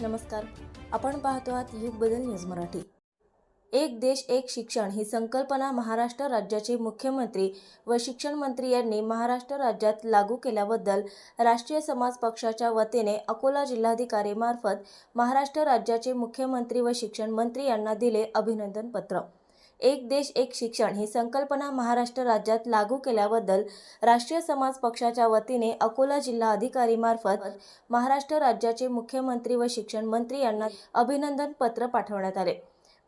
नमस्कार. आपण पाहतो आहात युग बदल न्यूज मराठी. एक देश एक शिक्षण ही संकल्पना महाराष्ट्र राज्याचे मुख्यमंत्री व शिक्षण मंत्री यांनी महाराष्ट्र राज्यात लागू केल्याबद्दल राष्ट्रीय समाज पक्षाच्या वतीने अकोला जिल्हाधिकारीमार्फत महाराष्ट्र राज्याचे मुख्यमंत्री व शिक्षण मंत्री यांना दिले अभिनंदन पत्र. एक देश एक शिक्षण ही संकल्पना महाराष्ट्र राज्यात लागू केल्याबद्दल राष्ट्रीय समाज पक्षाच्या वतीने अकोला जिल्हा अधिकारीमार्फत महाराष्ट्र राज्याचे मुख्यमंत्री व शिक्षण मंत्री यांना अभिनंदन पत्र पाठवण्यात आले.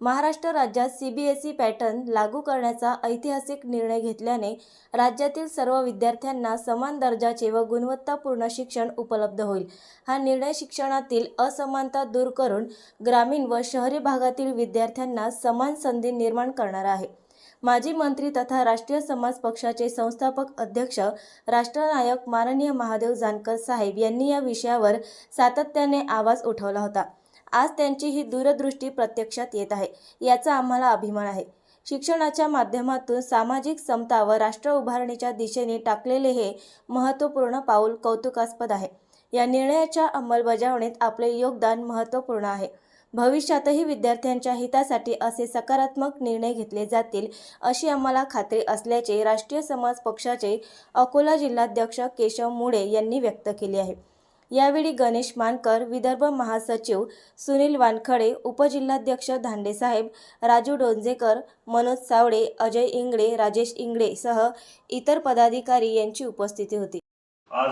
महाराष्ट्र राज्यात सीबीएसई पॅटर्न लागू करण्याचा ऐतिहासिक निर्णय घेतल्याने राज्यातील सर्व विद्यार्थ्यांना समान दर्जाचे व गुणवत्तापूर्ण शिक्षण उपलब्ध होईल. हा निर्णय शिक्षणातील असमानता दूर करून ग्रामीण व शहरी भागातील विद्यार्थ्यांना समान संधी निर्माण करणार आहे. माजी मंत्री तथा राष्ट्रीय समाज पक्षाचे संस्थापक अध्यक्ष राष्ट्रनायक माननीय महादेव जानकर साहेब यांनी या विषयावर सातत्याने आवाज उठवला होता. आज त्यांची ही दूरदृष्टी प्रत्यक्षात येत आहे याचा आम्हाला अभिमान आहे. शिक्षणाच्या माध्यमातून सामाजिक समता व राष्ट्र उभारणीच्या दिशेने टाकलेले हे महत्त्वपूर्ण पाऊल कौतुकास्पद आहे. या निर्णयाच्या अंमलबजावणीत आपले योगदान महत्त्वपूर्ण आहे. भविष्यातही विद्यार्थ्यांच्या हितासाठी असे सकारात्मक निर्णय घेतले जातील अशी आम्हाला खात्री असल्याचे राष्ट्रीय समाज पक्षाचे अकोला जिल्हाध्यक्ष केशव मुळे यांनी व्यक्त केले आहे. यावेळी गणेश मानकर विदर्भ महासचिव सुनील वानखडे उपजिल्हाध्यक्ष धांडेसाहेब राजू डोंजेकर मनोज सावडे अजय इंगळे राजेश इंगळे सह इतर पदाधिकारी यांची उपस्थिती होती. आज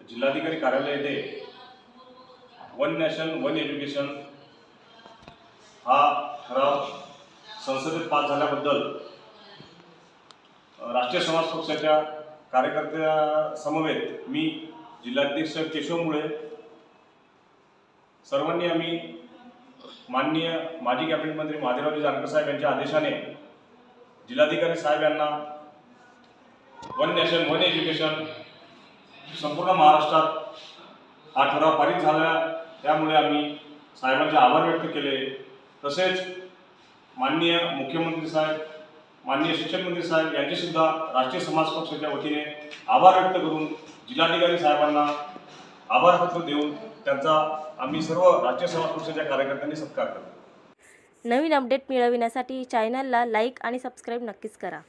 जिल्हाधिकारी कार्यालय येथे वन नॅशन वन एज्युकेशन हा ठराव संसदेत पास झाल्याबद्दल राष्ट्रीय समाज पक्षाच्या कार्यकर्त्या समवेत मी जिल्हाध्यक्ष केशव मुळे सर्वांनी आम्ही माननीय माजी कॅबिनेट मंत्री महादेवरावजी जानकर साहेब यांच्या आदेशाने जिल्हाधिकारी साहेब यांना वन नॅशन वन एज्युकेशन संपूर्ण महाराष्ट्रात हा ठराव पारित झाला. त्यामुळे आम्ही साहेबांचे आभार व्यक्त केले. तसेच माननीय मुख्यमंत्री साहेब माननीय शिक्षण मंत्री साहेब यांचेसुद्धा राष्ट्रीय समाज पक्षाच्या वतीने आभार व्यक्त करून जिल्हाधिकारी साहेबांना आभारपत्र देऊन त्यांचा आम्ही सर्व राष्ट्रीय समाज पक्षाच्या कार्यकर्त्यांनी सत्कार करतो. नवीन अपडेट मिळविण्यासाठी चॅनलला लाईक आणि सबस्क्राईब नक्कीच करा.